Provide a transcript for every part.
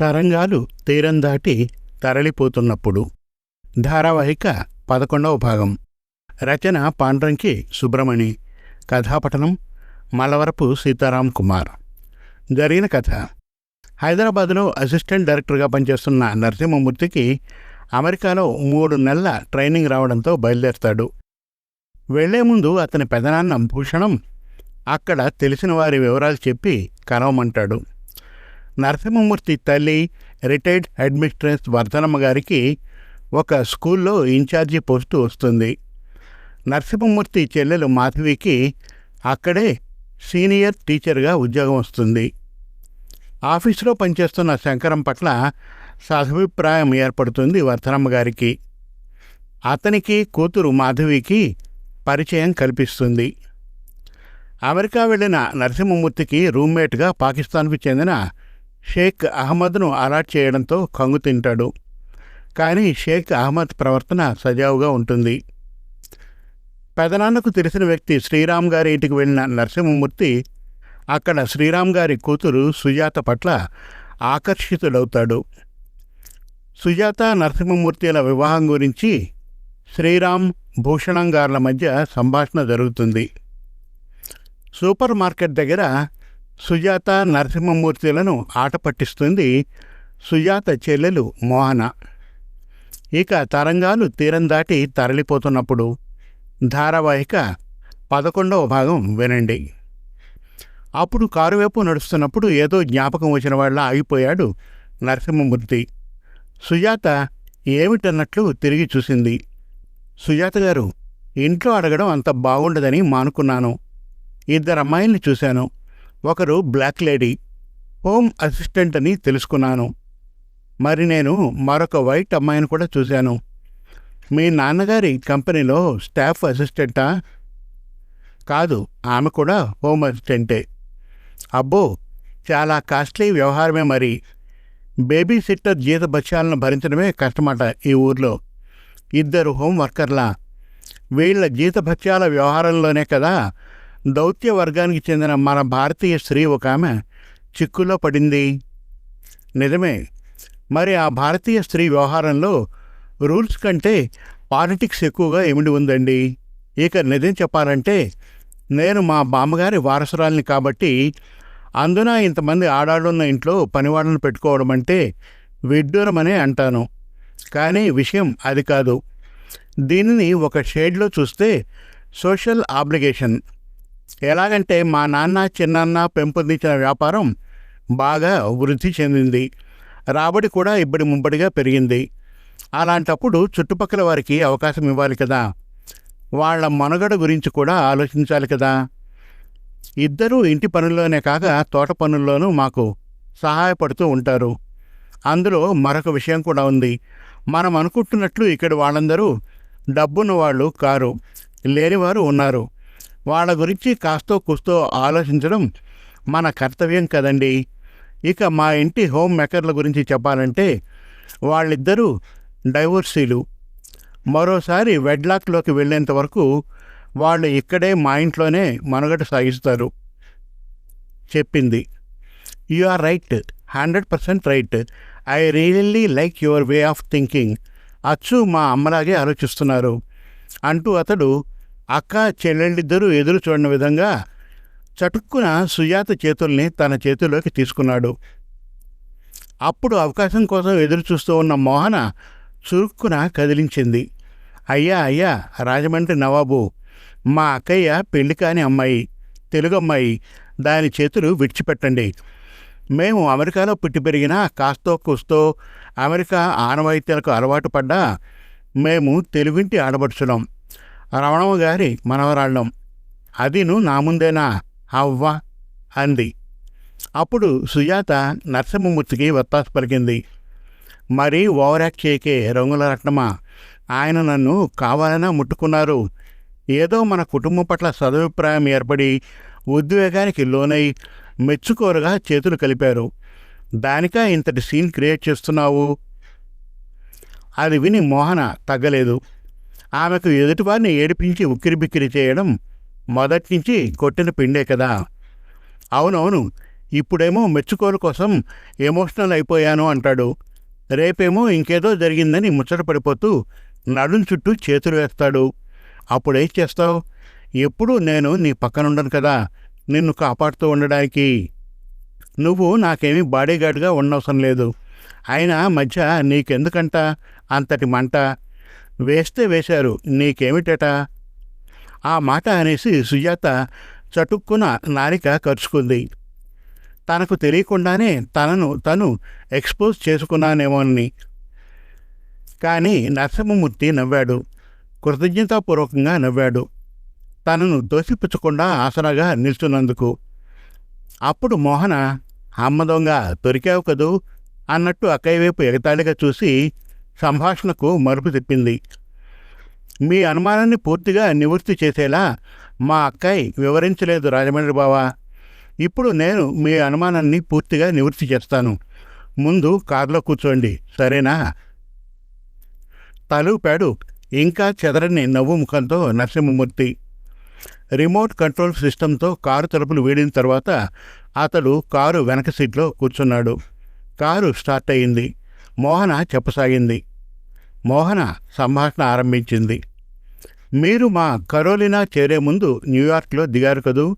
తరంగాలు తీరం దాటి తరలిపోతున్నప్పుడు. ధారావాహిక పదకొండవ భాగం. రచన పాండ్రంకి సుబ్రమణి. కథాపఠనం మలవరపు సీతారాం కుమార్. జరిగిన కథ. హైదరాబాద్లో అసిస్టెంట్ డైరెక్టర్గా పనిచేస్తున్న నరసింహమూర్తికి అమెరికాలో మూడు నెలల ట్రైనింగ్ రావడంతో బయలుదేరుతాడు. వెళ్ళే ముందు అతని పెదనాన్న భూషణం అక్కడ తెలిసిన వారి వివరాలు చెప్పి కలవమంటాడు. నరసింహమూర్తి తల్లి రిటైర్డ్ అడ్మినిస్ట్రేస్ వర్ధనమ్మ గారికి ఒక స్కూల్లో ఇన్ఛార్జి పోస్టు వస్తుంది. నరసింహమూర్తి చెల్లెలు మాధవికి అక్కడే సీనియర్ టీచర్గా ఉద్యోగం వస్తుంది. ఆఫీసులో పనిచేస్తున్న శంకరం పట్ల సదభిప్రాయం ఏర్పడుతుంది వర్ధనమ్మ గారికి. అతనికి కూతురు మాధవికి పరిచయం కల్పిస్తుంది. అమెరికా వెళ్ళిన నరసింహమూర్తికి రూమ్మేట్గా పాకిస్తాన్కు చెందిన షేక్ అహ్మద్ను అలాట్ చేయడంతో కంగు తింటాడు. కానీ షేక్ అహ్మద్ ప్రవర్తన సజావుగా ఉంటుంది. పెదనాన్నకు తెలిసిన వ్యక్తి శ్రీరామ్ గారి ఇంటికి వెళ్ళిన నరసింహమూర్తి అక్కడ శ్రీరామ్ గారి కూతురు సుజాత పట్ల ఆకర్షితుడవుతాడు. సుజాత నరసింహమూర్తిల వివాహం గురించి శ్రీరామ్ భూషణం గార్ల మధ్య సంభాషణ జరుగుతుంది. సూపర్ మార్కెట్ దగ్గర సుజాత నరసింహమూర్తులను ఆట పట్టిస్తుంది సుజాత చెల్లెలు మోహన. ఇక తరంగాలు తీరం దాటి తరలిపోతున్నప్పుడు ధారావాహిక పదకొండవ భాగం వినండి. అప్పుడు కారు వైపు నడుస్తున్నప్పుడు ఏదో జ్ఞాపకం వచ్చిన వాళ్ళ ఆగిపోయాడు నరసింహమూర్తి. సుజాత ఏమిటన్నట్లు తిరిగి చూసింది. సుజాత గారు ఇంట్లో అడగడం అంత బాగుండదని మానుకున్నాను. ఇద్దరు అమ్మాయిల్ని చూశాను. ఒకరు బ్లాక్ లేడీ హోమ్ అసిస్టెంట్ అని తెలుసుకున్నాను. మరి నేను మరొక వైట్ అమ్మాయిని కూడా చూశాను. మీ నాన్నగారి కంపెనీలో స్టాఫ్ అసిస్టెంటా? కాదు ఆమె కూడా హోమ్ అసిస్టెంటే. అబ్బో చాలా కాస్ట్లీ వ్యవహారమే మరి. బేబీ సిట్టర్ జీత బత్యాలను భరించడమే కష్టమట ఈ ఊర్లో. ఇద్దరు హోం వర్కర్లా. వీళ్ళ జీతభత్యాల వ్యవహారంలోనే కదా దౌత్య వర్గానికి చెందిన మన భారతీయ స్త్రీ ఒక ఆమె చిక్కులో పడింది. నిజమే. మరి ఆ భారతీయ స్త్రీ వ్యవహారంలో రూల్స్ కంటే పాలిటిక్స్ ఎక్కువగా ఏమిటి ఉందండి? ఇక నిజం చెప్పాలంటే నేను మా బామ్మగారి వారసురాల్ని కాబట్టి అందున ఇంతమంది ఆడాడున్న ఇంట్లో పనివాళ్ళను పెట్టుకోవడం అంటే విడ్డూరమనే అంటాను. కానీ విషయం అది కాదు. దీనిని ఒక షేడ్లో చూస్తే సోషల్ ఆబ్లిగేషన్ ఎలాగంటే మా నాన్న చిన్నాన్న పెంపొందించిన వ్యాపారం బాగా వృద్ధి చెందింది. రాబడి కూడా ఇబ్బడి ముంబడిగా పెరిగింది. అలాంటప్పుడు చుట్టుపక్కల వారికి అవకాశం ఇవ్వాలి కదా. వాళ్ళ మనుగడ గురించి కూడా ఆలోచించాలి కదా. ఇద్దరూ ఇంటి పనుల్లోనే కాక తోట పనుల్లోనూ మాకు సహాయపడుతూ ఉంటారు. అందులో మరొక విషయం కూడా ఉంది. మనం అనుకుంటున్నట్లు ఇక్కడ వాళ్ళందరూ డబ్బున్న వాళ్ళు కారు లేనివారు ఉన్నారు. వాళ్ళ గురించి కాస్తో కుస్తో ఆలోచించడం మన కర్తవ్యం కదండి. ఇక మా ఇంటి హోమ్ మేకర్ల గురించి చెప్పాలంటే వాళ్ళిద్దరూ డైవోర్సీలు. మరోసారి వెడ్లాక్లోకి వెళ్ళేంత వరకు వాళ్ళు ఇక్కడే మా ఇంట్లోనే మనుగడ సాగిస్తారు. చెప్పింది. You are right. Hundred percent right. I really like your way of thinking. అచ్చు మా అమ్మలాగే ఆలోచిస్తున్నారు. అంటూ అతడు అక్క చెల్లెళ్ళిద్దరూ ఎదురు చూడని విధంగా చటుక్కున సుజాత చేతుల్ని తన చేతిలోకి తీసుకున్నాడు. అప్పుడు అవకాశం కోసం ఎదురు చూస్తూ ఉన్న మోహన చురుక్కున కదిలించింది. అయ్యా అయ్యా రాజమండ్రి నవాబు మా అక్కయ్య పెళ్ళి కాని అమ్మాయి తెలుగు అమ్మాయి దాని చేతులు విడిచిపెట్టండి. మేము అమెరికాలో పుట్టి పెరిగిన కాస్తో కూస్తో అమెరికా ఆనవాయితీలకు అలవాటు పడ్డా మేము తెలుగింటి ఆడబడుచున్నాం రమణమ్మ గారి మనవరాళ్ళం. అదిను నా ముందేనా? అవ్వ! అంది. అప్పుడు సుజాత నరసింహమూర్తికి వత్తాసు పలికింది. మరీ ఓవరాక్ట్ చేయకే రంగుల రత్నమా? ఆయన నన్ను కావాలన్నా ముట్టుకున్నారు. ఏదో మన కుటుంబం పట్ల సదభిప్రాయం ఏర్పడి ఉద్వేగానికి లోనై మెచ్చుకోరుగా చేతులు కలిపారు. దానికా ఇంతటి సీన్ క్రియేట్ చేస్తున్నావు? అది విని మోహన తగ్గలేదు. ఆమెకు ఎదుటివారిని ఏడిపించి ఉక్కిరిబిక్కిరి చేయడం మొదట్నుంచి కొట్టిన పిండే కదా. అవునవును ఇప్పుడేమో మెచ్చుకోలు కోసం ఎమోషనల్ అయిపోయాను అంటాడు. రేపేమో ఇంకేదో జరిగిందని ముచ్చట పడిపోతూ నడుం చుట్టూ చేతులు వేస్తాడు. అప్పుడేం చేస్తావు? ఎప్పుడూ నేను నీ పక్కనుండను కదా నిన్ను కాపాడుతూ ఉండడానికి. నువ్వు నాకేమీ బాడీగార్డ్గా ఉండవసరం లేదు. అయినా మధ్య నీకెందుకంట అంతటి మంట? వేస్తే వేశారు. నీకేమిటట? ఆ మాట అనేసి సుజాత చటుక్కున నారిక ఖర్చుకుంది తనకు తెలియకుండానే తనను తను ఎక్స్పోజ్ చేసుకున్నానేమోనని. కానీ నరసింహమూర్తి నవ్వాడు. కృతజ్ఞతాపూర్వకంగా నవ్వాడు. తనను దోషిపుచ్చకుండా ఆసరాగా నిల్చున్నందుకు అప్పుడు మోహన అమ్మ దొంగ దొరికావు కదూ? అన్నట్టు అక్కయ్య వైపు ఎగతాళిగా చూసి సంభాషణకు మరుపు తిప్పింది. మీ అనుమానాన్ని పూర్తిగా నివృత్తి చేసేలా మా అక్కయ్య వివరించలేదు రాజమండ్రి బావా. ఇప్పుడు నేను మీ అనుమానాన్ని పూర్తిగా నివృత్తి చేస్తాను. ముందు కారులో కూర్చోండి. సరేనా? తలూపాడు ఇంకా చెదరని నవ్వు ముఖంతో నరసింహమూర్తి. రిమోట్ కంట్రోల్ సిస్టంతో కారు తలుపులు వీడిన తర్వాత అతడు కారు వెనక సీట్లో కూర్చున్నాడు. కారు స్టార్ట్ అయింది. మోహన చెప్పసాగింది. మోహన సంభాషణ ఆరంభించింది. మీరు మా కరోలినా చేరే ముందు న్యూయార్క్లో దిగారు కదూ?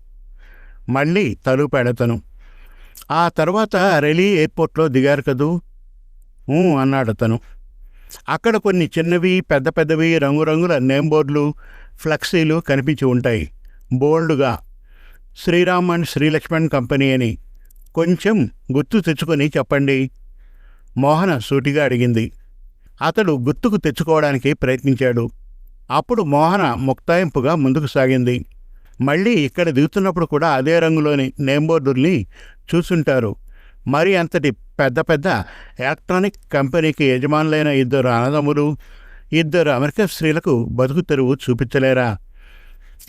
మళ్ళీ తలుపాడతను ఆ తర్వాత రెలీ ఎయిర్పోర్ట్లో దిగారు కదూ? ఊ అన్నాడతను అక్కడ కొన్ని చిన్నవి పెద్ద పెద్దవి రంగురంగుల నేమ్ బోర్డులు ఫ్లెక్సీలు కనిపించి ఉంటాయి. బోల్డ్గా. శ్రీరామ్ అండ్ శ్రీలక్ష్మణ్ కంపెనీ అని. కొంచెం గుర్తు తెచ్చుకొని చెప్పండి. మోహన సూటిగా అడిగింది. అతడు గుర్తుకు తెచ్చుకోవడానికి ప్రయత్నించాడు. అప్పుడు మోహన ముక్తాయింపుగా ముందుకు సాగింది. మళ్ళీ ఇక్కడ దిగుతున్నప్పుడు కూడా అదే రంగులోని నేంబోర్డుల్ని చూసుంటారు. మరి అంతటి పెద్ద పెద్ద ఎలక్ట్రానిక్ కంపెనీకి యజమానులైన ఇద్దరు అన్నదమ్ములు ఇద్దరు అమెరికా స్త్రీలకు బతుకు తెరువు చూపించలేరా?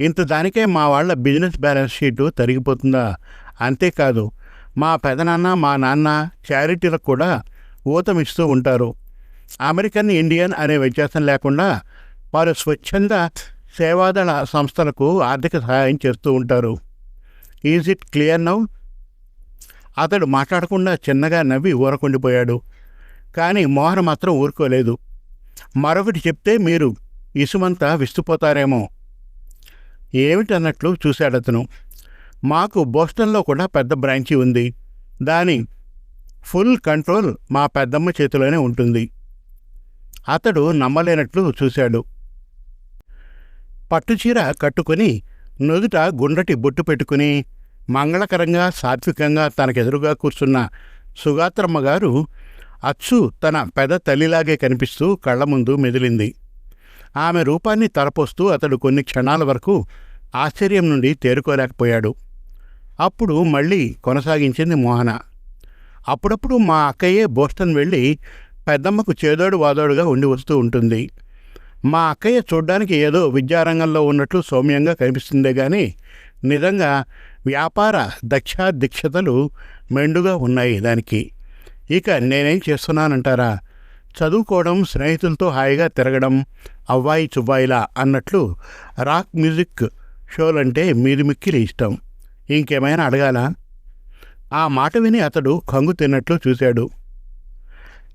ఇంత దానికే మా వాళ్ళ బిజినెస్ బ్యాలెన్స్ షీటు తరిగిపోతుందా? అంతేకాదు మా పెదనాన్న మా నాన్న చారిటీలకు కూడా ఊతమిస్తూ ఉంటారు. అమెరికన్ ఇండియన్ అనే వ్యత్యాసం లేకుండా వారు స్వచ్ఛంద సేవాదళ సంస్థలకు ఆర్థిక సహాయం చేస్తూ ఉంటారు. ఈజ్ ఇట్ క్లియర్ నౌ అతడు మాట్లాడకుండా చిన్నగా నవ్వి ఊరకుండిపోయాడు. కానీ మోహన్ మాత్రం ఊరుకోలేదు. మరొకటి చెప్తే మీరు ఇసుమంతా విస్తుపోతారేమో. ఏమిటన్నట్లు చూశాడతను మాకు బోస్టన్లో కూడా పెద్ద బ్రాంచి ఉంది. దాని ఫుల్ కంట్రోల్ మా పెద్దమ్మ చేతిలోనే ఉంటుంది. అతడు నమ్మలేనట్లు చూశాడు. పట్టుచీర కట్టుకుని నుదుట గుండ్రటి బొట్టు పెట్టుకుని మంగళకరంగా సాత్వికంగా తనకెదురుగా కూర్చున్న సుగాత్రమ్మ గారు అచ్చు తన పెద తల్లిలాగే కనిపిస్తూ కళ్ళ ముందు మెదిలింది. ఆమె రూపాన్ని తలపోస్తూ అతడు కొన్ని క్షణాల వరకు ఆశ్చర్యం నుండి తేరుకోలేకపోయాడు. అప్పుడు మళ్ళీ కొనసాగించింది మోహన. అప్పుడప్పుడు మా అక్కయ్యే బోస్టన్ వెళ్ళి పెద్దమ్మకు చేదోడు వాదోడుగా ఉండి వస్తూ ఉంటుంది. మా అక్కయ్య చూడ్డానికి ఏదో విద్యారంగంలో ఉన్నట్లు సౌమ్యంగా కనిపిస్తుందే కానీ నిజంగా వ్యాపార దక్షాదీక్షతలు మెండుగా ఉన్నాయి దానికి. ఇక నేనేం చేస్తున్నానంటారా? చదువుకోవడం స్నేహితులతో హాయిగా తిరగడం అవ్వాయి చువ్వాయిలా అన్నట్లు రాక్ మ్యూజిక్ షోలంటే మీది మిక్కిలి ఇష్టం. ఇంకేమైనా అడగాలా? ఆ మాట విని అతడు కంగు తిన్నట్లు చూశాడు.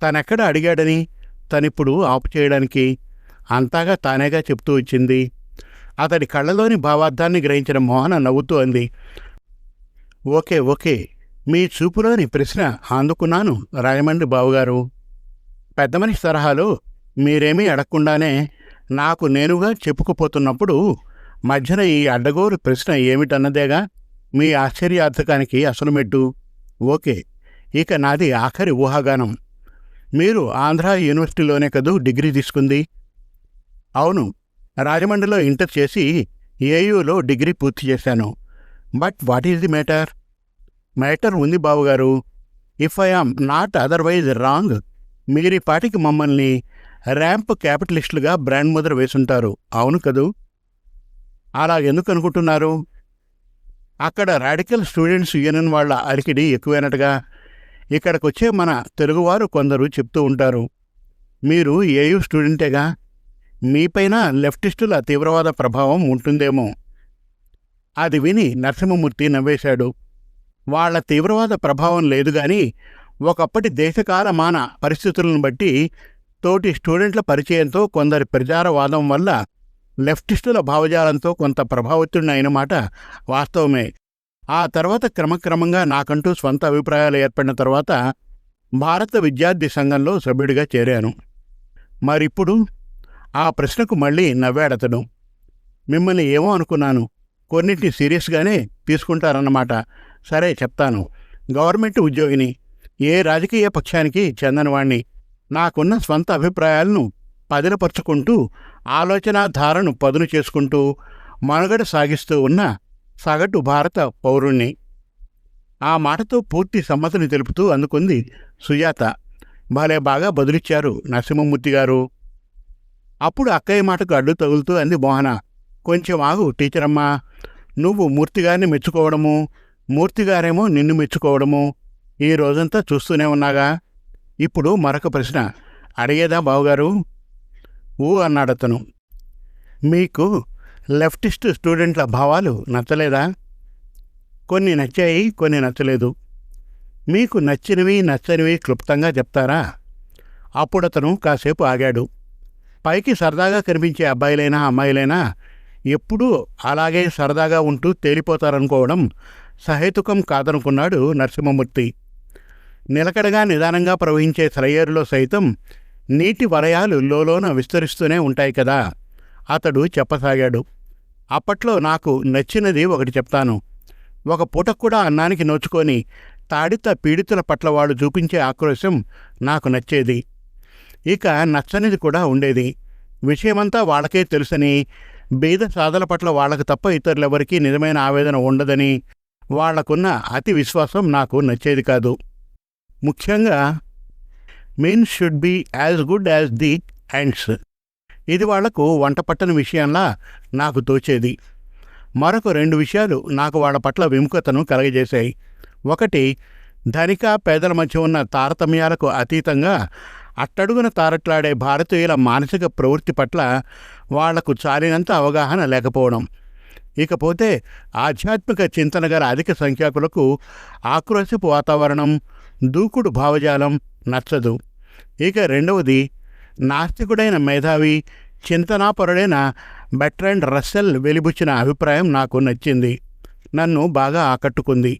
తనెక్కడ అడిగాడని తనిప్పుడు ఆపు చేయడానికి? అంతాగా తానేగా చెప్తూ వచ్చింది అతడి కళ్ళలోని భావార్థాన్ని గ్రహించిన మోహన నవ్వుతూ అంది. Okay okay. మీ చూపులోని ప్రశ్న అందుకున్నాను రాయమండ్రి బావుగారు. పెద్ద మనిషి తరహాలో మీరేమీ అడగకుండానే నాకు నేనుగా చెప్పుకుపోతున్నప్పుడు మధ్యన ఈ అడ్డగోరు ప్రశ్న ఏమిటన్నదేగా? మీ ఆశ్చర్యార్థకానికి అసలు మెట్టు. ఓకే. ఇక నాది ఆఖరి ఊహాగానం. మీరు ఆంధ్ర యూనివర్సిటీలోనే కదూ డిగ్రీ తీసుకుంది? అవును రాజమండ్రిలో ఇంటర్ చేసి ఏయూలో డిగ్రీ పూర్తి చేశాను. But what is the matter? Matter ఉంది బావుగారు. If I am not otherwise wrong మీరి పాటికి మమ్మల్ని ర్యాంప్ క్యాపిటలిస్టులుగా బ్రాండ్ ముద్ర వేసుంటారు. అవును కదూ? అలాగెందుకు అనుకుంటున్నారు? అక్కడ రాడికల్ స్టూడెంట్స్ యూనియన్ వాళ్ళ అరికిడి ఎక్కువైనట్టుగా ఇక్కడికొచ్చే మన తెలుగువారు కొందరు చెప్తూ ఉంటారు. మీరు ఏయూ స్టూడెంటేగా? మీపైన లెఫ్టిస్టుల తీవ్రవాద ప్రభావం ఉంటుందేమో. అది విని నరసింహమూర్తి నవ్వేశాడు. వాళ్ళ తీవ్రవాద ప్రభావం లేదు గాని ఒకప్పటి దేశకాల మాన పరిస్థితులను బట్టి తోటి స్టూడెంట్ల పరిచయంతో కొందరి ప్రచారవాదం వల్ల లెఫ్టిస్టుల భావజాలంతో కొంత ప్రభావితుడినైన మాట వాస్తవమే. ఆ తర్వాత క్రమక్రమంగా నాకంటూ స్వంత అభిప్రాయాలు ఏర్పడిన తర్వాత భారత విద్యార్థి సంఘంలో సభ్యుడిగా చేరాను. మరిప్పుడు ఆ ప్రశ్నకు మళ్ళీ నవ్వాడతడు మిమ్మల్ని ఏమో అనుకున్నాను. కొన్నింటిని సీరియస్గానే తీసుకుంటారన్నమాట. సరే చెప్తాను. గవర్నమెంట్ ఉద్యోగిని ఏ రాజకీయ పక్షానికి చెందనివాణ్ణి నాకున్న స్వంత అభిప్రాయాలను పదిలపరుచుకుంటూ ఆలోచనాధారను పదును చేసుకుంటూ మనుగడ సాగిస్తూ ఉన్న సగటు భారత పౌరుణ్ణి. ఆ మాటతో పూర్తి సమ్మతిని తెలుపుతూ అందుకుంది సుజాత. భలే బాగా బదులిచ్చారు నరసింహమూర్తి గారు. అప్పుడు అక్కయ్య మాటకు అడ్డు తగులుతూ అంది మోహన. కొంచెం ఆగు టీచరమ్మా. నువ్వు మూర్తిగారిని మెచ్చుకోవడము మూర్తిగారేమో నిన్ను మెచ్చుకోవడము ఈ రోజంతా చూస్తూనే ఉన్నాగా? ఇప్పుడు మరొక ప్రశ్న. అడిగేదా బావుగారు? ఊ అన్నాడతను. మీకు లెఫ్టిస్ట్ స్టూడెంట్ల భావాలు నచ్చలేదా? కొన్ని నచ్చాయి కొన్ని నచ్చలేదు. మీకు నచ్చినవి నచ్చనివి క్లుప్తంగా చెప్తారా? అప్పుడతను కాసేపు ఆగాడు. పైకి సరదాగా కనిపించే అబ్బాయిలైనా అమ్మాయిలైనా ఎప్పుడూ అలాగే సరదాగా ఉంటూ తేలిపోతారనుకోవడం సహేతుకం కాదనుకున్నాడు నరసింహమూర్తి. నిలకడగా నిదానంగా ప్రవహించే సెలయేరులో సైతం నీటి వలయాలు లోలోన విస్తరిస్తూనే ఉంటాయి కదా? అతడు చెప్పసాగాడు. అప్పట్లో నాకు నచ్చినది ఒకటి చెప్తాను. ఒక పూట కూడా అన్నానికి నోచుకొని తాడిత పీడితుల పట్ల వాళ్ళు చూపించే ఆక్రోశం నాకు నచ్చేది. ఇక నచ్చనిది కూడా ఉండేది. విషయమంతా వాళ్ళకే తెలుసని బీద సాధల పట్ల వాళ్ళకు తప్ప ఇతరులెవరికీ నిజమైన ఆవేదన ఉండదని వాళ్ళకున్న అతి విశ్వాసం నాకు నచ్చేది కాదు. ముఖ్యంగా means should be as good as the hands ఇది వాళ్ళకు వంట పట్టని విషయంలా నాకు తోచేది. మరొక రెండు విషయాలు నాకు వాళ్ళ పట్ల విముఖతను కలగజేశాయి. ఒకటి ధనిక పేదల మధ్య ఉన్న తారతమ్యాలకు అతీతంగా అట్టడుగున తారట్లాడే భారతీయుల మానసిక ప్రవృత్తి పట్ల వాళ్ళకు చాలినంత అవగాహన లేకపోవడం. ఇకపోతే ఆధ్యాత్మిక చింతన గల అధిక సంఖ్యాకులకు ఆక్రోశపు వాతావరణం దూకుడు భావజాలం నచ్చదు. ఇక రెండవది నాస్తికుడైన మేధావి చింతనాపరుడైన బెట్రండ్ రస్సెల్ వెలిబుచ్చిన అభిప్రాయం నాకు నచ్చింది. నన్ను బాగా ఆకట్టుకుంది.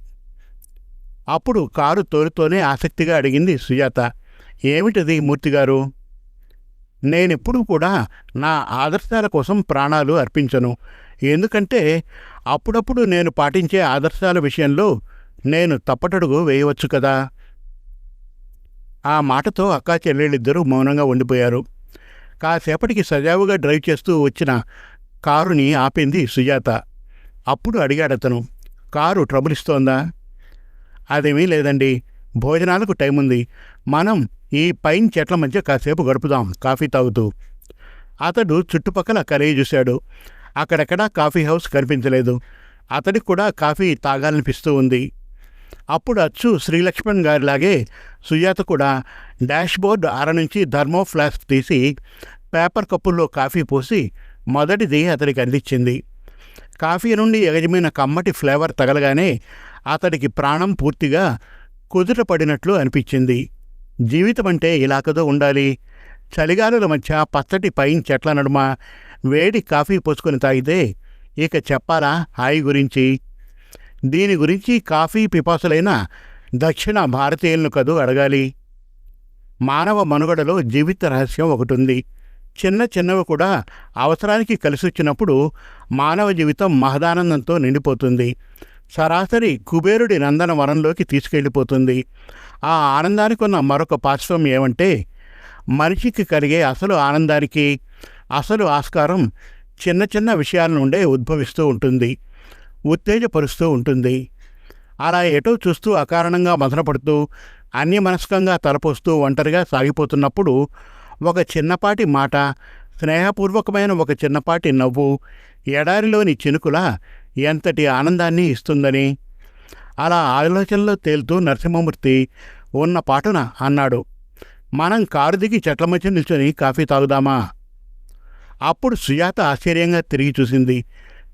అప్పుడు కారు తోలుతోనే ఆసక్తిగా అడిగింది సుజాత. ఏమిటది మూర్తిగారు నేనెప్పుడూ కూడా నా ఆదర్శాల కోసం ప్రాణాలు అర్పించను. ఎందుకంటే అప్పుడప్పుడు నేను పాటించే ఆదర్శాల విషయంలో నేను తప్పటడుగు వేయవచ్చు కదా? ఆ మాటతో అక్కా చెల్లెళ్ళిద్దరూ మౌనంగా ఉండిపోయారు. కాసేపటికి సజావుగా డ్రైవ్ చేస్తూ వచ్చిన కారుని ఆపింది సుజాత. అప్పుడు అడిగాడతను కారు ట్రబుల్ ఇస్తోందా? అదేమీ లేదండి. భోజనాలకు టైం ఉంది. మనం ఈ పైన్ చెట్ల మధ్య కాసేపు గడుపుదాం. కాఫీ తాగుతూ. అతడు చుట్టుపక్కల కలయి చూశాడు. అక్కడెక్కడా కాఫీ హౌస్ కనిపించలేదు. అతడికి కూడా కాఫీ తాగాలనిపిస్తూ ఉంది. అప్పుడు అచ్చు శ్రీలక్ష్మణ్ గారిలాగే సుజాత కూడా డాష్బోర్డ్ అర నుంచి ధర్మో ఫ్లాస్క్ తీసి పేపర్ కప్పుల్లో కాఫీ పోసి మొదటిది అతడికి అందించింది. కాఫీ నుండి ఎగజమైన కమ్మటి ఫ్లేవర్ తగలగానే అతడికి ప్రాణం పూర్తిగా కుదుటపడినట్లు అనిపించింది. జీవితం అంటే ఇలా కదో ఉండాలి. చలిగాలుల మధ్య పచ్చటి పైన చెట్ల నడుమ వేడి కాఫీ పోసుకొని తాగితే ఇక చెప్పాలా హాయి గురించి? దీని గురించి కాఫీ పిపాసులైన దక్షిణ భారతీయులను కదూ అడగాలి. మానవ మనుగడలో జీవిత రహస్యం ఒకటి ఉంది చిన్న చిన్నవి కూడా అవసరానికి కలిసొచ్చినప్పుడు మానవ జీవితం మహదానందంతో నిండిపోతుంది. సరాసరి కుబేరుడి నందన వనంలోకి తీసుకెళ్ళిపోతుంది. ఆ ఆనందానికి ఉన్న మరొక పార్శ్వం ఏమంటే మనిషికి కలిగే అసలు ఆనందానికి. అసలు ఆస్కారం చిన్న చిన్న విషయాల నుండే ఉద్భవిస్తూ ఉంటుంది. ఉత్తేజపరుస్తూ ఉంటుంది. అలా ఎటో చూస్తూ అకారణంగా మదనపడుతూ అన్యమనస్కంగా తలపోస్తూ ఒంటరిగా సాగిపోతున్నప్పుడు ఒక చిన్నపాటి మాట స్నేహపూర్వకమైన ఒక చిన్నపాటి నవ్వు ఎడారిలోని చినుకుల ఎంతటి ఆనందాన్ని ఇస్తుందని. అలా ఆలోచనలో తేలుతూ నరసింహమూర్తి ఉన్న పాటున అన్నాడు మనం కారు దిగి చెట్ల మధ్య నిల్చొని కాఫీ తాగుదామా? అప్పుడు సుజాత ఆశ్చర్యంగా తిరిగి చూసింది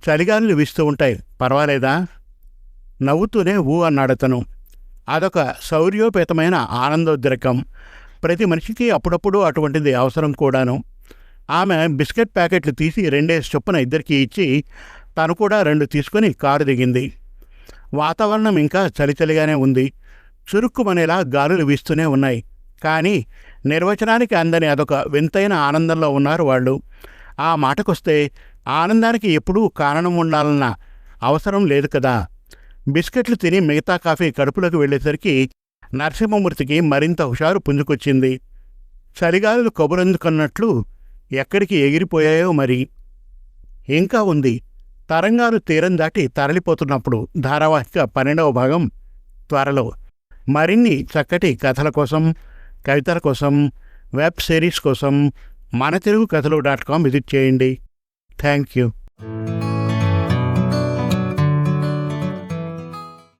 చలిగాలులు వీస్తూ ఉంటాయి. పర్వాలేదా? నవ్వుతూనే ఊ అన్నాడతను అదొక శౌర్యోపేతమైన ఆనందోద్రేకం. ప్రతి మనిషికి అప్పుడప్పుడు అటువంటిది అవసరం కూడాను. ఆమె బిస్కెట్ ప్యాకెట్లు తీసి రెండేసి చొప్పున ఇద్దరికి ఇచ్చి తను కూడా రెండు తీసుకుని కారు దిగింది. వాతావరణం ఇంకా చలిచలిగానే ఉంది. చురుక్కుమనేలా గాలులు వీస్తూనే ఉన్నాయి. కానీ నిర్వచనానికి అందని అదొక వింతైన ఆనందంలో ఉన్నారు వాళ్ళు. ఆ మాటకొస్తే ఆనందానికి ఎప్పుడూ కారణం ఉండాలన్న అవసరం లేదు కదా. బిస్కెట్లు తిని మిగతా కాఫీ కడుపులోకి వెళ్ళేసరికి నరసింహమూర్తికి మరింత హుషారు పుంజుకొచ్చింది. చలిగాలులు కబురందుకున్నట్లు ఎక్కడికి ఎగిరిపోయాయో మరి. ఇంకా ఉంది. తరంగాలు తీరం దాటి తరలిపోతున్నప్పుడు ధారావాహిక పన్నెండవ భాగం త్వరలో. మరిన్ని చక్కటి కథల కోసం కవితల కోసం వెబ్ సిరీస్ కోసం మన తెలుగు కథలు డాట్ కామ్ విజిట్ చేయండి. Thank you